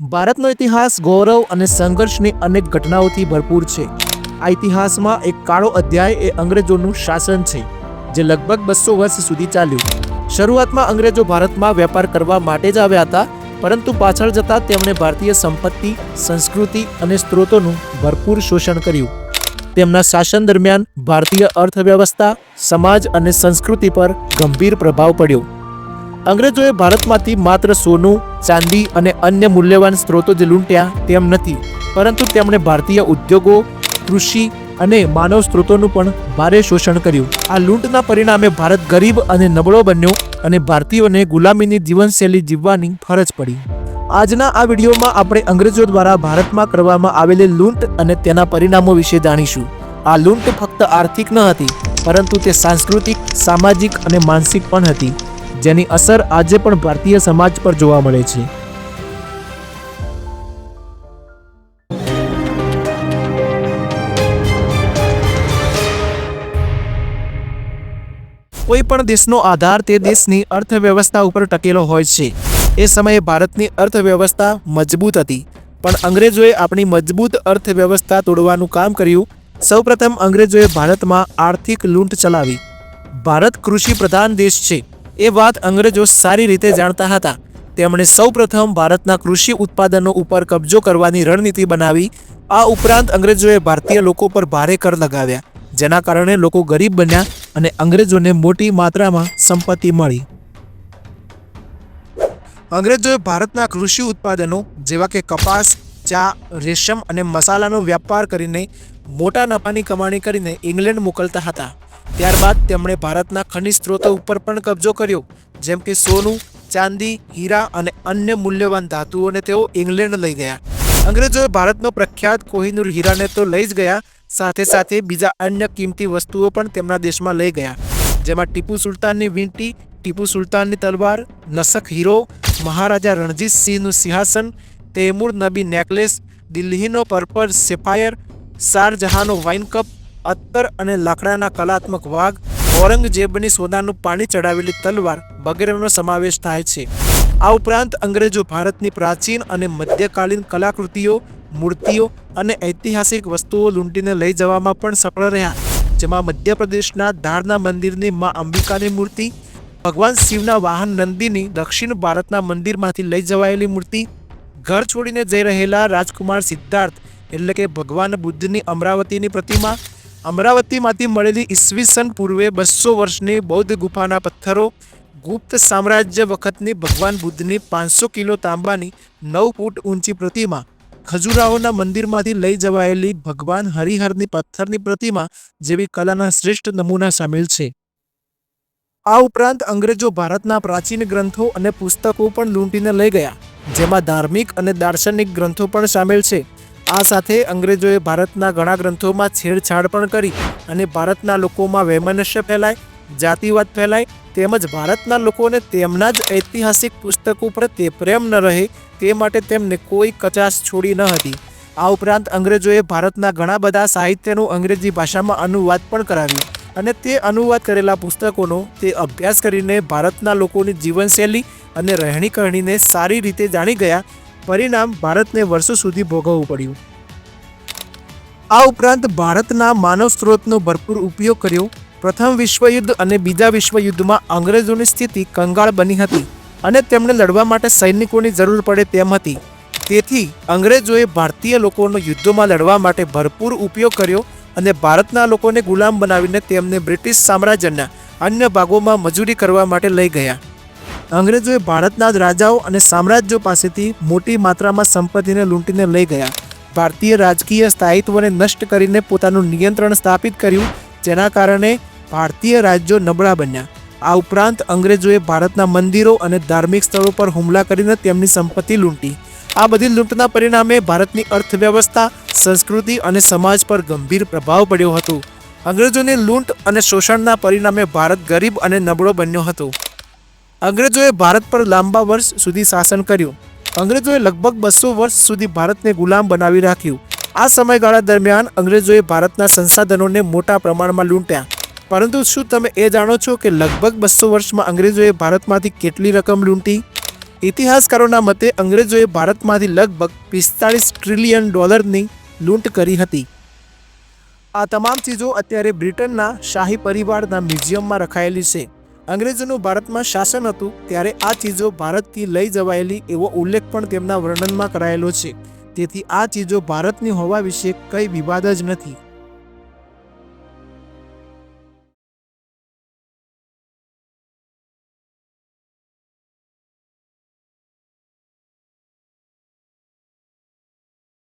ભારતનો ઇતિહાસ, ગૌરવ અને સંઘર્ષની અનેક ઘટનાઓથી ભરપૂર છે. આ ઇતિહાસમાં એક કાળો અધ્યાય એ અંગ્રેજોનું શાસન છે, જે લગભગ બસો વર્ષ સુધી ચાલ્યું. શરૂઆતમાં અંગ્રેજો ભારતમાં વેપાર કરવા માટે જ આવ્યા હતા, પરંતુ પાછળ જતાં તેમણે ભારતીય સંપત્તિ, સંસ્કૃતિ અને સ્ત્રોતોનું ભરપૂર શોષણ કર્યું. તેમના શાસન દરમિયાન ભારતીય અર્થવ્યવસ્થા, સમાજ અને સંસ્કૃતિ પર ગંભીર પ્રભાવ પડ્યો. અંગ્રેજોએ ભારતમાંથી માત્ર સોનું, ચાંદી અને અન્ય મૂલ્યવાન સ્ત્રોતો જ લૂંટ્યા તેમ નથી, પરંતુ તેમણે ભારતીય ઉદ્યોગો, કૃષિ અને માનવ સ્ત્રોતોનું પણ ભારે શોષણ કર્યું. આ લૂંટના પરિણામે ભારત ગરીબ અને નબળો બન્યો અને ભારતીયોને ગુલામીની જીવનશૈલી જીવવાની ફરજ પડી. આજના આ વિડીયોમાં આપણે અંગ્રેજો દ્વારા ભારતમાં કરવામાં આવેલી લૂંટ અને તેના પરિણામો વિશે જાણીશું. આ લૂંટ ફક્ત આર્થિક ન હતી, પરંતુ તે સાંસ્કૃતિક, સામાજિક અને માનસિક પણ હતી. જેની અસર આજે પણ ભારતીય સમાજ પર જોવા મળે છે. કોઈ પણ દેશનો આધાર તે દેશની અર્થવ્યવસ્થા ઉપર ટકેલો હોય છે. એ સમયે ભારતની અર્થવ્યવસ્થા મજબૂત હતી. પણ અંગ્રેજોએ આપણી મજબૂત અર્થવ્યવસ્થા તોડવાનું કામ કર્યું. સૌપ્રથમ અંગ્રેજોએ ભારતમાં આર્થિક લૂંટ ચલાવી. ભારત કૃષિ પ્રધાન દેશ છે. એ વાત અંગ્રેજો સારી રીતે જાણતા હતા. તેમણે સૌપ્રથમ ભારતના કૃષિ ઉત્પાદનો ઉપર કબજો કરવાની રણનીતિ બનાવી. આ ઉપરાંત અંગ્રેજોએ ભારતીય લોકો પર ભારે કર લગાવ્યા, જેના કારણે લોકો ગરીબ બન્યા અને અંગ્રેજોને મોટી માત્રામાં સંપત્તિ મળી. અંગ્રેજોએ ભારતના કૃષિ ઉત્પાદનો જેવા કે કપાસ, ચા, રેશમ અને મસાલાનો વ્યાપાર કરીને મોટા નફાની કમાણી કરીને ઇંગ્લેન્ડ મોકલતા હતા. ત્યારબાદ તેમણે ભારતના ખનિજ સ્ત્રોતો ઉપર પણ કબજો કર્યો, જેમ કે સોનું, ચાંદી, હીરા અને અન્ય મૂલ્યવાન ધાતુઓને તેઓ ઇંગ્લેન્ડ લઈ ગયા. અંગ્રેજોએ ભારતનો પ્રખ્યાત કોહિનૂર હીરાને તો લઈ જ ગયા, સાથે સાથે બીજા અન્ય કિંમતી વસ્તુઓ પણ તેમના દેશમાં લઈ ગયા, જેમાં ટીપુ સુલતાનની વીંટી, ટીપુ સુલતાનની તલવાર, નસક હીરો, મહારાજા રણજીત સિંહનું સિંહાસન, તૈમૂર નબી નેકલેસ, દિલ્હીનો પર્પર સેફાયર, શારજહાંનો વાઇન કપ અત્તર અને લાકડાના કલાત્મક વાઘ ઔરંગઝેબની સોનાનું પાણી ચડાવેલી તલવાર વગેરેનો સમાવેશ થાય છે. આ ઉપરાંત અંગ્રેજો ભારતની પ્રાચીન અને મધ્યકાલીન કલાકૃતિઓ, મૂર્તિઓ અને ઐતિહાસિક વસ્તુઓ લૂંટીને લઈ જવામાં પણ સફળ રહ્યા. જેમાં મધ્યપ્રદેશના ધારના મંદિરની મા અંબિકાની મૂર્તિ, ભગવાન શિવના વાહન નંદીની દક્ષિણ ભારતના મંદિરમાંથી લઈ જવાયેલી મૂર્તિ, ઘર છોડીને જઈ રહેલા રાજકુમાર સિદ્ધાર્થ એટલે કે ભગવાન બુદ્ધની અમરાવતીની પ્રતિમા અમરાવતીમાંથી મળેલી ઈસવીસન પૂર્વે બસો વર્ષની બૌદ્ધ ગુફાના પથ્થરો, ગુપ્ત સામ્રાજ્ય વખતની ભગવાન બુદ્ધની પાંચસો કિલો તાંબાની નવ ફૂટ ઊંચી પ્રતિમા, ખજુરાહોના મંદિરમાંથી લઈ જવાયેલી ભગવાન હરિહરની પથ્થરની પ્રતિમા જેવી કલાના શ્રેષ્ઠ નમૂના સામેલ છે. આ ઉપરાંત અંગ્રેજો ભારતના પ્રાચીન ગ્રંથો અને પુસ્તકો પણ લૂંટીને લઈ ગયા, જેમાં ધાર્મિક અને દાર્શનિક ગ્રંથો પણ સામેલ છે. આ સાથે અંગ્રેજોએ ભારતના ઘણા ગ્રંથોમાં છેડછાડ પણ કરી અને ભારતના લોકોમાં વૈમનસ્ય ફેલાય, જાતિવાદ ફેલાય તેમજ ભારતના લોકોને તેમના જ ઐતિહાસિક પુસ્તકો પ્રત્યે પ્રેમ ન રહે તે માટે તેમને કોઈ કચાશ છોડી ન હતી. આ ઉપરાંત અંગ્રેજોએ ભારતના ઘણા બધા સાહિત્યનું અંગ્રેજી ભાષામાં અનુવાદ પણ કરાવ્યું અને તે અનુવાદ કરેલા પુસ્તકોનો તે અભ્યાસ કરીને ભારતના લોકોની જીવનશૈલી અને રહેણી કરણીને સારી રીતે જાણી ગયા પરિણામ ભારતને વર્ષો સુધી ભોગવવું પડ્યું. આ ઉપરાંત ભારતના માનવ સ્ત્રોતનો ભરપૂર ઉપયોગ કર્યો. પ્રથમ વિશ્વયુદ્ધ અને બીજા વિશ્વયુદ્ધમાં અંગ્રેજોની સ્થિતિ કંગાળ બની હતી અને તેમને લડવા માટે સૈનિકોની જરૂર પડે તેમ હતી. તેથી અંગ્રેજોએ ભારતીય લોકોનો યુદ્ધોમાં લડવા માટે ભરપૂર ઉપયોગ કર્યો અને ભારતના લોકોને ગુલામ બનાવીને તેમને બ્રિટિશ સામ્રાજ્યના અન્ય ભાગોમાં મજૂરી કરવા માટે લઈ ગયા. અંગ્રેજોએ ભારતના જ રાજાઓ અને સામ્રાજ્યો પાસેથી મોટી માત્રામાં સંપત્તિને લૂંટીને લઈ ગયા. ભારતીય રાજકીય સ્થાયિત્વને નષ્ટ કરીને પોતાનું નિયંત્રણ સ્થાપિત કર્યું, જેના કારણે ભારતીય રાજ્યો નબળા બન્યા. આ ઉપરાંત અંગ્રેજોએ ભારતના મંદિરો અને ધાર્મિક સ્થળો પર હુમલા કરીને તેમની સંપત્તિ લૂંટી. આ બધી લૂંટના પરિણામે ભારતની અર્થવ્યવસ્થા, સંસ્કૃતિ અને સમાજ પર ગંભીર પ્રભાવ પડ્યો હતો. અંગ્રેજોની લૂંટ અને શોષણના પરિણામે ભારત ગરીબ અને નબળો બન્યો હતો. અંગ્રેજોએ ભારત પર લાંબા વર્ષ સુધી શાસન કર્યું. અંગ્રેજોએ લગભગ બસો વર્ષ સુધી ભારતને ગુલામ બનાવી રાખ્યું. આ સમયગાળા દરમિયાન અંગ્રેજોએ ભારતના સંસાધનોને મોટા પ્રમાણમાં લૂંટ્યા. પરંતુ શું તમે એ જાણો છો કે લગભગ બસો વર્ષમાં અંગ્રેજોએ ભારતમાંથી કેટલી રકમ લૂંટી? ઇતિહાસકારોના મતે, અંગ્રેજોએ ભારતમાંથી લગભગ પિસ્તાળીસ ટ્રિલિયન ડોલરની લૂંટ કરી હતી. આ તમામ ચીજો અત્યારે બ્રિટનના શાહી પરિવારના મ્યુઝિયમમાં રખાયેલી છે. અંગ્રેજોનું ભારતમાં શાસન હતું ત્યારે આ ચીજો ભારતથી લઈ જવાયેલી એવો ઉલ્લેખ પણ તેમના વર્ણનમાં કરાયેલો છે. તેથી આ ચીજો ભારતની હોવા વિશે કંઈ વિવાદ જ નથી.